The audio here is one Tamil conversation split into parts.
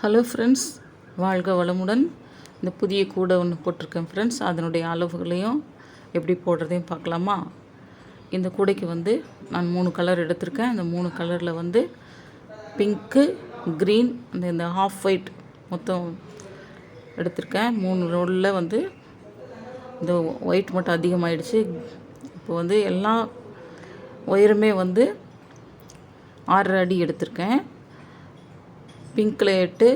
ஹலோ ஃப்ரெண்ட்ஸ் வாழ்க வளமுடன். இந்த புதிய கூடை ஒன்று போட்டிருக்கேன் ஃப்ரெண்ட்ஸ் அதனுடைய அளவுகளையும் எப்படி போடுறதையும் பார்க்கலாமா? இந்த கூடைக்கு வந்து நான் மூணு கலர் எடுத்திருக்கேன். அந்த மூணு கலரில் வந்து பிங்க்கு க்ரீன் அந்த இந்த ஆஃப் ஒயிட் மொத்தம் எடுத்திருக்கேன். மூணு ரோலில் வந்து இந்த ஒயிட் மட்டும் அதிகமாகிடுச்சு இப்போ வந்து எல்லா ஒயருமே வந்து ஆறரை அடி எடுத்திருக்கேன். பிங்க்கில் எட்டு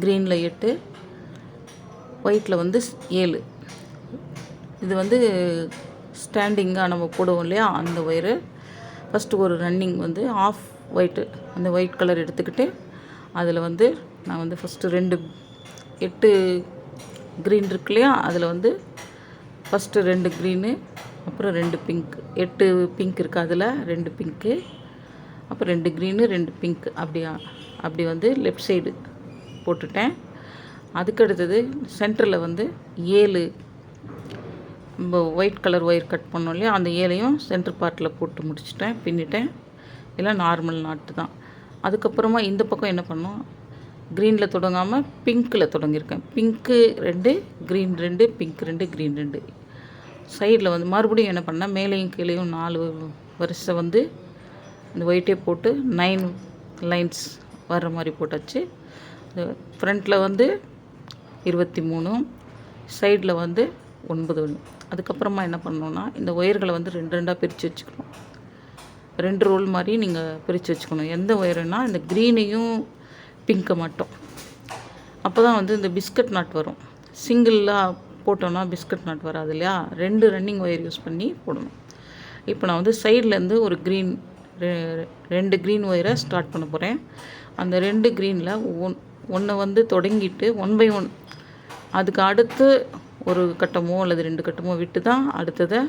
க்ரீனில் எட்டு ஒயிட்டில் வந்து ஏழு. இது வந்து ஸ்டாண்டிங்காக நம்ம போடுவோம் இல்லையா? அந்த ஒயரு. ஃபஸ்ட்டு ஒரு ரன்னிங் வந்து ஆஃப் ஒயிட்டு அந்த ஒயிட் கலர் எடுத்துக்கிட்டு அதில் வந்து நான் வந்து ஃபஸ்ட்டு ரெண்டு எட்டு க்ரீன் இருக்கு இல்லையா? அதில் வந்து ஃபஸ்ட்டு ரெண்டு க்ரீனு அப்புறம் ரெண்டு பிங்க். எட்டு பிங்க் இருக்குது அதில் ரெண்டு பிங்க்கு. அப்புறம் ரெண்டு க்ரீனு ரெண்டு பிங்க். அப்படியா? அப்படி வந்து லெஃப்ட் சைடு போட்டுட்டேன். அதுக்கடுத்தது சென்டரில் வந்து ஏழு நம்ம ஒயிட் கலர் ஒயர் கட் பண்ணோம் இல்லையா அந்த ஏழையும் சென்டர் பார்ட்டில் போட்டு முடிச்சிட்டேன் பின்னிட்டேன். எல்லாம் நார்மல் நாட்டு தான். அதுக்கப்புறமா இந்த பக்கம் என்ன பண்ணோம்? க்ரீனில் தொடங்காமல் பிங்க்கில் தொடங்கியிருக்கேன். பிங்க்கு ரெண்டு க்ரீன் ரெண்டு பிங்க் ரெண்டு க்ரீன் ரெண்டு. சைடில் வந்து மறுபடியும் என்ன பண்ணேன்? மேலேயும் கீழேயும் நாலு வரிசை வந்து இந்த ஒயிட்டே போட்டு நைன் லைன்ஸ் வர்ற மாதிரி போட்டாச்சு. இந்த ஃப்ரண்ட்டில் வந்து இருபத்தி மூணு சைடில் வந்து ஒன்பது ஒன்று. அதுக்கப்புறமா என்ன பண்ணோன்னா இந்த ஒயர்களை வந்து ரெண்டு ரெண்டாக பிரித்து வச்சுக்கணும். ரெண்டு ரோல் மாதிரி நீங்கள் பிரித்து வச்சுக்கணும். எந்த ஒயருன்னா இந்த க்ரீனையும் பிங்க்கை மட்டும். அப்போ தான் வந்து இந்த பிஸ்கட் நாட் வரும். சிங்கிளாக போட்டோன்னா பிஸ்கட் நாட் வராது இல்லையா? ரெண்டு ரன்னிங் ஒயர் யூஸ் பண்ணி போடணும். இப்போ நான் வந்து சைட்லேருந்து ஒரு க்ரீன் ரெண்டு க்ரீன் ஒயரை ஸ்டார்ட் பண்ண போகிறேன் அந்த ரெண்டு க்ரீனில் ஒன் ஒன்றை வந்து தொடங்கிட்டு ஒன் பை ஒன் அதுக்கு அடுத்து ஒரு கட்டமோ அல்லது ரெண்டு கட்டமோ விட்டு தான் அடுத்ததை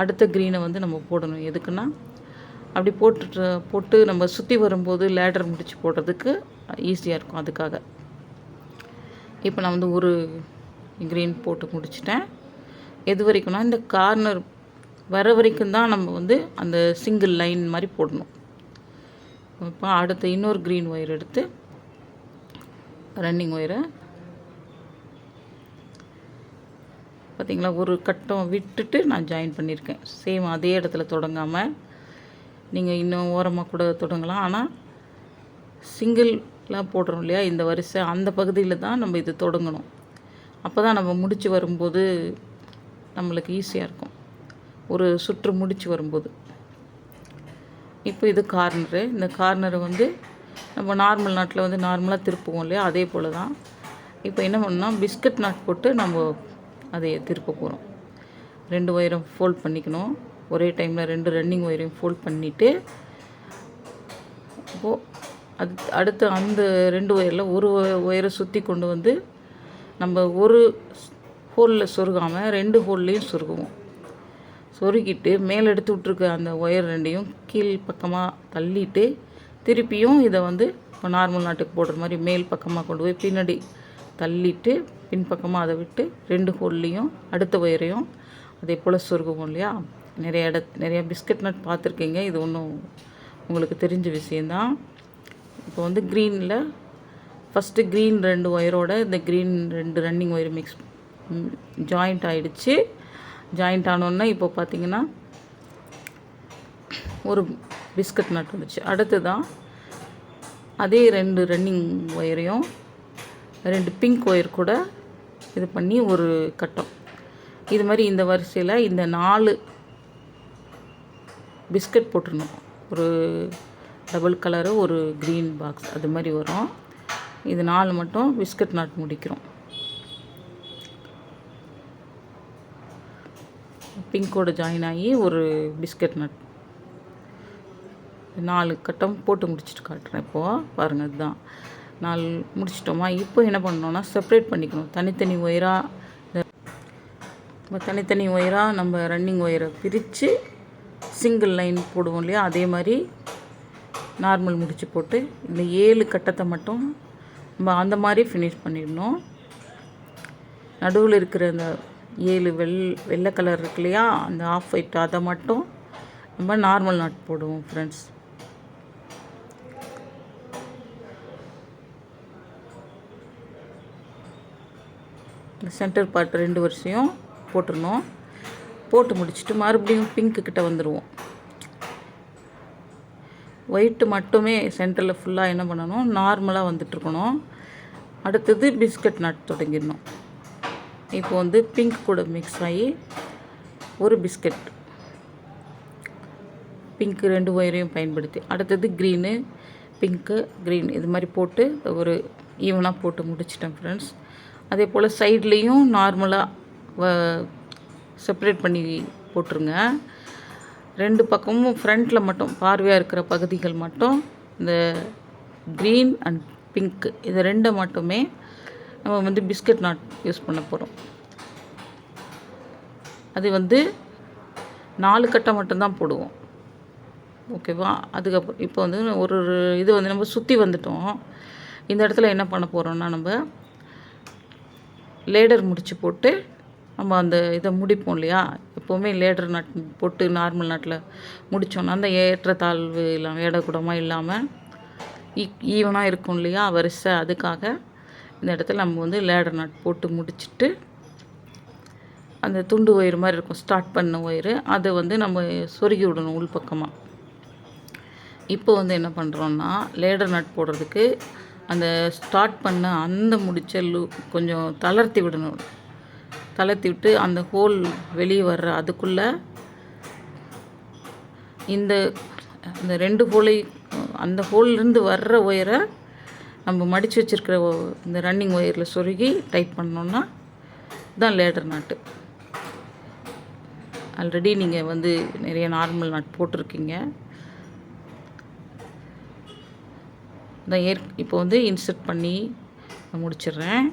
அடுத்த க்ரீனை வந்து நம்ம போடணும். எதுக்குன்னா அப்படி போட்டுட்டு போட்டு நம்ம சுற்றி வரும்போது லேடர் முடித்து போடுறதுக்கு ஈஸியாக இருக்கும் அதுக்காக. இப்போ நான் வந்து ஒரு க்ரீன் போட்டு முடிச்சிட்டேன். எது வரைக்கும்னா இந்த கார்னர் வர வரைக்கும் தான் நம்ம வந்து அந்த சிங்கிள் லைன் மாதிரி போடணும். இப்போ அடுத்து இன்னொரு க்ரீன் ஒயர் எடுத்து ரன்னிங் ஒயரை பார்த்தீங்களா ஒரு கட்டம் விட்டுட்டு நான் ஜாயின் பண்ணியிருக்கேன். சேம் அதே இடத்துல தொடங்காமல் நீங்கள் இன்னும் ஓரமாக கூட தொடங்கலாம். ஆனால் சிங்கிளாக போடுறோம் இல்லையா இந்த வரிசை அந்த பகுதியில் தான் நம்ம இது தொடங்கணும். அப்போ தான் நம்ம முடித்து வரும்போது நம்மளுக்கு ஈஸியாக இருக்கும். ஒரு சுற்று முடித்து வரும்போது. இப்போ இது கார்னரு. இந்த கார்னரை வந்து நம்ம நார்மல் நாட்டில் வந்து நார்மலாக திருப்புவோம் இல்லையா? அதே போல் தான் இப்போ என்ன பண்ணால் பிஸ்கட் நாட் போட்டு நம்ம அதை திருப்ப போகிறோம் ரெண்டு ஒயரும் ஃபோல்ட் பண்ணிக்கணும். ஒரே டைமில் ரெண்டு ரன்னிங் ஒயரையும் ஃபோல்ட் பண்ணிவிட்டு இப்போது அது அடுத்து அந்த ரெண்டு ஒயரில் ஒரு ஒயரை சுற்றி கொண்டு வந்து நம்ம ஒரு ஹோலில் சொருகாமல் ரெண்டு ஹோல்லையும் சொருகுவோம். சொருகிட்டு மேலே எடுத்து விட்ருக்க அந்த ஒயர் ரெண்டையும் கீழ் பக்கமாக தள்ளிட்டு திருப்பியும் இதை வந்து இப்போ நார்மல் நாட்டுக்கு போடுற மாதிரி மேல் பக்கமாக கொண்டு போய் பின்னாடி தள்ளிட்டு பின்பக்கமாக அதை விட்டு ரெண்டு ஹோல்லையும் அடுத்த ஒயரையும் அதே போல் சொருகுவோம் இல்லையா? நிறைய இட நிறைய பிஸ்கட் நட் பார்த்துருக்கீங்க. இது ஒன்றும் உங்களுக்கு தெரிஞ்ச விஷயந்தான் இப்போ வந்து க்ரீனில் ஃபஸ்ட்டு க்ரீன் ரெண்டு ஒயரோட இந்த க்ரீன் ரெண்டு ரன்னிங் ஒயர் மிக்ஸ் ஜாயிண்ட் ஆகிடுச்சு ஜாயிண்ட் ஆனோன்னா இப்போ பார்த்தீங்கன்னா ஒரு பிஸ்கட் நட் வந்துச்சு அடுத்து தான் அதே ரெண்டு ரன்னிங் ஒயரையும் ரெண்டு பிங்க் ஒயர் கூட இது பண்ணி ஒரு கட்டம். இது மாதிரி இந்த வரிசையில் இந்த நாலு பிஸ்கட் போட்டுருணும் ஒரு டபுள் கலரு ஒரு க்ரீன் பாக்ஸ் அது மாதிரி வரும். இது நாலு மட்டும் பிஸ்கட் நாட் முடிக்கிறோம். பிங்கோடு ஜாயின் ஆகி ஒரு பிஸ்கட் நட். நாலு கட்டம் போட்டு முடிச்சுட்டு காட்டுறேன் இப்போது பாருங்கள் இதுதான். நாலு முடிச்சிட்டோமா? இப்போ என்ன பண்ணோன்னா செப்ரேட் பண்ணிக்கணும். தனித்தனி ஒயராக இந்த தனித்தனி ஒயராக நம்ம ரன்னிங் ஒயரை பிரித்து சிங்கிள் லைன் போடுவோம் இல்லையா? அதே மாதிரி நார்மல் முடிச்சு போட்டு இந்த ஏழு கட்டத்தை மட்டும் நம்ம அந்த மாதிரி ஃபினிஷ் பண்ணிடணும். நடுவில் இருக்கிற அந்த ஏழு வெள் வெள்ளை கலர் இருக்கு இல்லையா? அந்த ஆஃப் ஒயிட் அதை மட்டும் நம்ம நார்மல் நாட் போடுவோம் ஃப்ரெண்ட்ஸ் இந்த சென்டர் பார்ட் ரெண்டு வருஷையும் போட்டுருணும் போட்டு முடிச்சுட்டு மறுபடியும் பிங்க்கு கிட்டே வந்துடுவோம் ஒயிட்டு மட்டுமே சென்டரில் ஃபுல்லாக என்ன பண்ணணும்? நார்மலாக வந்துட்டுருக்கணும் அடுத்தது பிஸ்கட் நாட் தொடங்கிடணும். இப்போ வந்து பிங்க் கூட மிக்ஸ் ஆகி ஒரு பிஸ்கட் பிங்க்கு ரெண்டு ஒயரையும் பயன்படுத்தி. அடுத்தது க்ரீனு பிங்க்கு க்ரீன் இது மாதிரி போட்டு ஒரு ஈவனாக போட்டு முடிச்சிட்டேன் ஃப்ரெண்ட்ஸ் அதே போல் சைட்லேயும் நார்மலாக செப்பரேட் பண்ணி போட்டுருங்க. ரெண்டு பக்கமும் ஃப்ரண்ட்டில் மட்டும் பார்வையாக இருக்கிற பகுதிகள் மட்டும் இந்த க்ரீன் அண்ட் பிங்க்கு இது ரெண்டை மட்டுமே நம்ம வந்து பிஸ்கட் நாட் யூஸ் பண்ண போகிறோம் அது வந்து நாலு கட்டை மட்டும்தான் போடுவோம். ஓகேவா? அதுக்கப்புறம் இப்போ வந்து ஒரு ஒரு இது வந்து நம்ம சுற்றி வந்துட்டோம். இந்த இடத்துல என்ன பண்ண போகிறோம்னா நம்ம லேடர் முடிச்சு போட்டு நம்ம அந்த இதை முடிப்போம் இல்லையா? எப்போவுமே லேடர் நட் போட்டு நார்மல் நாட்டில் முடித்தோன்னா அந்த ஏற்றத்தாழ்வு இல்லாமல் ஏடக்கூடமாக இல்லாமல் ஈ ஈவனாக இருக்கும் இல்லையா? வரிசை அதுக்காக இந்த இடத்துல நம்ம வந்து லேடர் நட் போட்டு முடிச்சுட்டு அந்த துண்டு ஒயர் மாதிரி இருக்கும். ஸ்டார்ட் பண்ண ஒயரு அதை வந்து நம்ம சொருகி விடணும் உள்பக்கமாக இப்போ வந்து என்ன பண்ணுறோன்னா லேடர் நட் போடுறதுக்கு அந்த ஸ்டார்ட் பண்ண அந்த முடிச்ச லூ கொஞ்சம் தளர்த்தி விடணும். தளர்த்தி விட்டு அந்த ஹோல் வெளியே வர்ற அதுக்குள்ளே இந்த இந்த ரெண்டு ஹோலை அந்த ஹோல்லேருந்து வர்ற ஒயரை நம்ம மடித்து வச்சுருக்கிற இந்த ரன்னிங் ஒயரில் சொருகி டைட் பண்ணோன்னா தான் லேடர் நாட்டு ஆல்ரெடி நீங்கள் வந்து நிறைய நார்மல் நாட் போட்டிருக்கீங்க. தான் ஏற் இப்போ வந்து இன்சர்ட் பண்ணி முடிச்சிடுறேன்.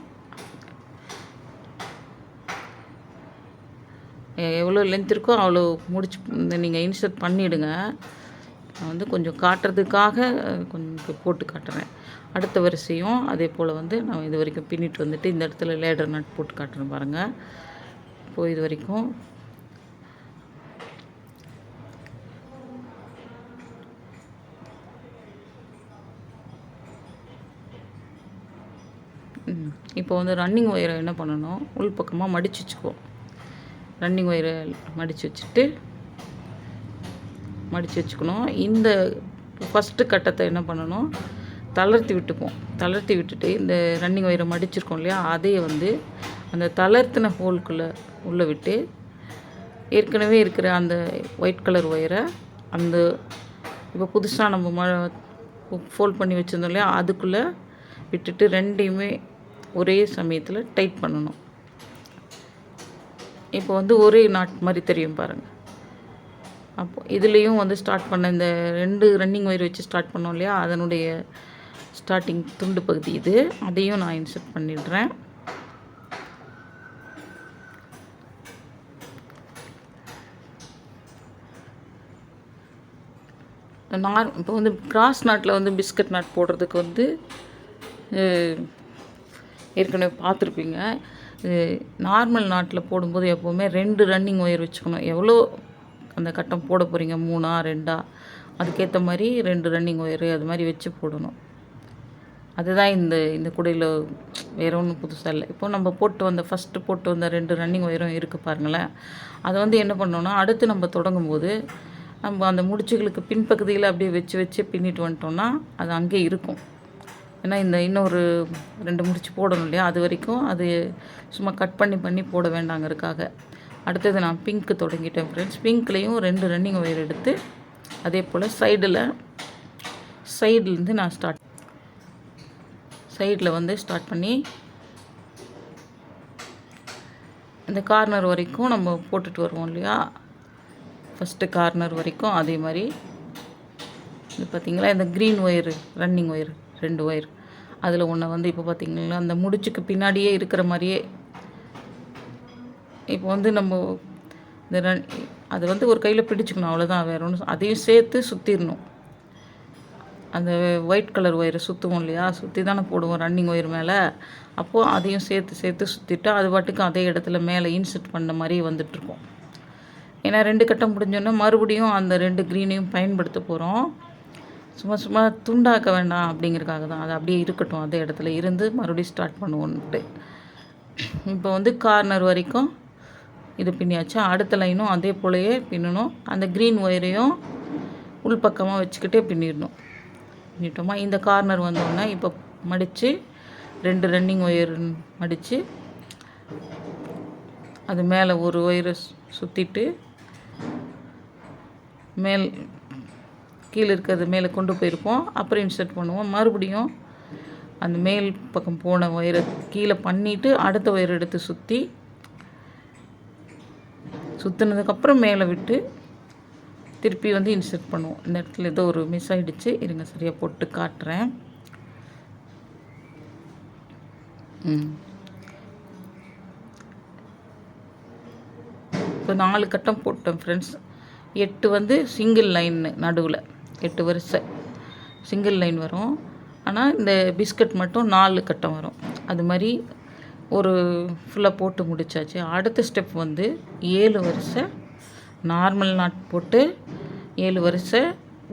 எவ்வளோ லென்த் இருக்கோ அவ்வளோ முடிச்சு இந்த நீங்கள் இன்சர்ட் பண்ணிவிடுங்க நான் வந்து கொஞ்சம் காட்டுறதுக்காக கொஞ்சம் போட்டு காட்டுறேன். அடுத்த வரிசையும் அதே போல் வந்து நான் இது வரைக்கும் பின்னிட்டு வந்துட்டு இந்த இடத்துல லேடர் நட் போட்டு காட்டுறேன் பாருங்கள் இப்போது இது வரைக்கும் இப்போ வந்து ரன்னிங் ஒயரை என்ன பண்ணணும்? உள் பக்கமாக மடித்து வச்சுக்குவோம். ரன்னிங் ஒயரை மடித்து வச்சுட்டு மடித்து வச்சுக்கணும். இந்த ஃபஸ்ட்டு கட்டத்தை என்ன பண்ணணும்? தளர்த்தி விட்டுப்போம். தளர்த்தி விட்டுட்டு இந்த ரன்னிங் ஒயரை மடிச்சிருக்கோம் இல்லையா? அதையே வந்து அந்த தளர்த்தின ஹோல்குள்ளே உள்ளே விட்டு ஏற்கனவே இருக்கிற அந்த ஒயிட் கலர் ஒயரை அந்த இப்போ புதுசாக நம்ம ம ஃபோல்ட் பண்ணி வச்சுருந்தோம் இல்லையா? அதுக்குள்ளே விட்டுட்டு ரெண்டையுமே ஒரே சமயத்தில் டைட் பண்ணணும். இப்போ வந்து ஒரே நாட் மாதிரி தெரியும் பாருங்கள் அப்போ இதுலேயும் வந்து ஸ்டார்ட் பண்ண இந்த ரெண்டு ரன்னிங் ஒயர் வச்சு ஸ்டார்ட் பண்ணோம் இல்லையா? அதனுடைய ஸ்டார்டிங் துண்டு பகுதி இது. அதையும் நான் இன்சர்ட் பண்ணிடுறேன். நார் இப்போ வந்து கிராஸ் நாட்டில் வந்து பிஸ்கட் நாட் போடுறதுக்கு வந்து ஏற்கனவே பார்த்துருப்பீங்க. நார்மல் நாட்டில் போடும்போது எப்போவுமே ரெண்டு ரன்னிங் ஒயர் வச்சுக்கணும். எவ்வளோ அந்த கட்டம் போட போகிறீங்க மூணா ரெண்டா? அதுக்கேற்ற மாதிரி ரெண்டு ரன்னிங் ஒயரு அது மாதிரி வச்சு போடணும். அதுதான் இந்த இந்த குடையில் வேறு ஒன்றும் புதுசாக இல்லை. இப்போ நம்ம போட்டு வந்த ஃபஸ்ட்டு போட்டு வந்த ரெண்டு ரன்னிங் ஒயரும் இருக்குது பாருங்களேன். அதை வந்து என்ன பண்ணோன்னா அடுத்து நம்ம தொடங்கும் போது நம்ம அந்த முடிச்சுகளுக்கு பின்பகுதியில் அப்படியே வச்சு வச்சு பின்னிட்டு வந்துட்டோம்னா அது அங்கே இருக்கும். ஏன்னா இந்த இன்னொரு ரெண்டு முடிச்சு போடணும் இல்லையா? அது வரைக்கும் அது சும்மா கட் பண்ணி பண்ணி போட வேண்டாங்கிறதுக்காக. அடுத்தது நான் பிங்க்கு தொடங்கிட்டேன் ஃப்ரெண்ட்ஸ் பிங்க்லேயும் ரெண்டு ரன்னிங் ஒயர் எடுத்து அதே போல் சைடில் சைட்லேருந்து நான் ஸ்டார்ட் சைடில் வந்து ஸ்டார்ட் பண்ணி இந்த கார்னர் வரைக்கும் நம்ம போட்டுட்டு வருவோம் இல்லையா? ஃபஸ்ட்டு கார்னர் வரைக்கும் அதே மாதிரி. இது பார்த்திங்களா இந்த க்ரீன் ஒயரு ரன்னிங் ஒயர் ரெண்டு ஒயர் அதில் ஒன்று வந்து இப்போ பார்த்திங்கன்னா அந்த முடிச்சுக்கு பின்னாடியே இருக்கிற மாதிரியே இப்போ வந்து நம்ம இந்த ரன் அது வந்து ஒரு கையில் பிடிச்சிக்கணும் அவ்வளோதான் வேறு ஒன்று அதையும் சேர்த்து சுற்றிடணும் அந்த ஒயிட் கலர் ஒயரை சுற்றுவோம் இல்லையா? சுற்றி தானே போடுவோம் ரன்னிங் ஒயர் மேலே. அப்போது அதையும் சேர்த்து சேர்த்து சுற்றிட்டு அது பாட்டுக்கு அதே இடத்துல மேலே இன்செர்ட் பண்ண மாதிரி வந்துட்டுருக்கோம். ஏன்னா ரெண்டு கட்டம் முடிஞ்சோன்னே மறுபடியும் அந்த ரெண்டு க்ரீனையும் பயன்படுத்த போகிறோம் சும்மா சும்மா துண்டாக்க வேண்டாம் அப்படிங்கிறதுக்காக தான். அது அப்படியே இருக்கட்டும் அதே இடத்துல இருந்து மறுபடியும் ஸ்டார்ட் பண்ணுவோன்ட்டு. இப்போ வந்து கார்னர் வரைக்கும் இது பின்னியாச்சு. அடுத்த லைனும் அதே போலயே பின்னணும். அந்த க்ரீன் ஒயரையும் உள்பக்கமாக வச்சுக்கிட்டே பின்னிடணும். பின்னிட்டோமா? இந்த கார்னர் வந்தோடனே இப்போ மடித்து ரெண்டு ரன்னிங் ஒயர் மடித்து அது மேலே ஒரு ஒயரை சுற்றிட்டு மேல் கீழே இருக்கிறது மேலே கொண்டு போயிருப்போம். அப்புறம் இன்சர்ட் பண்ணுவோம். மறுபடியும் அந்த மேல் பக்கம் போன ஒயரை கீழே பண்ணிவிட்டு அடுத்த ஒயர் எடுத்து சுற்றி சுற்றுனதுக்கப்புறம் மேலே விட்டு திருப்பி வந்து இன்சர்ட் பண்ணுவோம். இந்த இடத்துல ஏதோ ஒரு மிஸ் ஆகிடுச்சு இருங்க சரியாக போட்டு காட்டுறேன். இப்போ நாலு கட்டம் போட்டேன் ஃப்ரெண்ட்ஸ் எட்டு வந்து சிங்கிள் லைன் நடுவில். எட்டு வரிசை சிங்கிள் லைன் வரும். ஆனால் இந்த பிஸ்கட் மட்டும் நாலு கட்டம் வரும். அது மாதிரி ஒரு ஃபுல்லாக போட்டு முடிச்சாச்சு. அடுத்த ஸ்டெப் வந்து ஏழு வரிசை நார்மல் நாட் போட்டு ஏழு வரிசை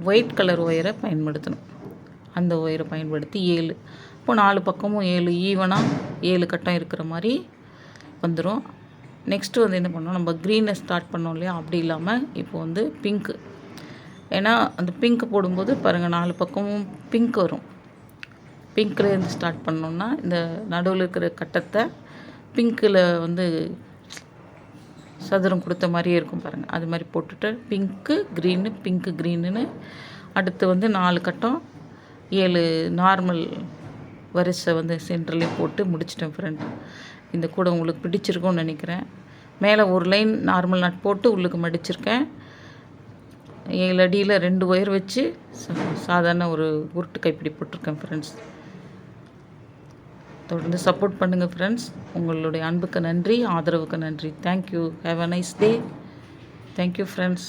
ஒயிட் கலர் ஒயரை பயன்படுத்தணும். அந்த ஒயரை பயன்படுத்தி ஏழு. இப்போ நாலு பக்கமும் ஏழு ஈவனாக ஏழு கட்டம் இருக்கிற மாதிரி வந்துடும் நெக்ஸ்ட்டு வந்து என்ன பண்ணோம் நம்ம க்ரீனை ஸ்டார்ட் பண்ணோம் இல்லையா? அப்படி இல்லாமல் இப்போ வந்து பிங்க்கு ஏன்னா அந்த பிங்க் போடும்போது பாருங்கள் நாலு பக்கமும் பிங்க் வரும். பிங்க்லேருந்து ஸ்டார்ட் பண்ணோம்னா இந்த நடுவில் இருக்கிற கட்டத்தை பிங்க்கில் வந்து சதுரம் கொடுத்த மாதிரியே இருக்கும் பாருங்கள் அது மாதிரி போட்டுட்டு பிங்க்கு க்ரீனு பிங்க்கு க்ரீனுன்னு அடுத்து வந்து நாலு கட்டம் ஏழு நார்மல் வரிசை வந்து சென்டர்லேயும் போட்டு முடிச்சிட்டேன் ஃப்ரெண்ட் இந்த கூட உங்களுக்கு பிடிச்சிருக்கும்னு நினைக்கிறேன். மேலே ஒரு லைன் நார்மல் நாட் போட்டு உள்ளுக்கு மடிச்சிருக்கேன். ஏழு அடியில் ரெண்டு ஒயர் வச்சு சாதாரண ஒரு உருட்டு கைப்பிடி போட்டிருக்கேன் ஃப்ரெண்ட்ஸ் தொடர்ந்து சப்போர்ட் பண்ணுங்கள் ஃப்ரெண்ட்ஸ் உங்களுடைய அன்புக்கு நன்றி ஆதரவுக்கு நன்றி. Thank you have a nice day thank you friends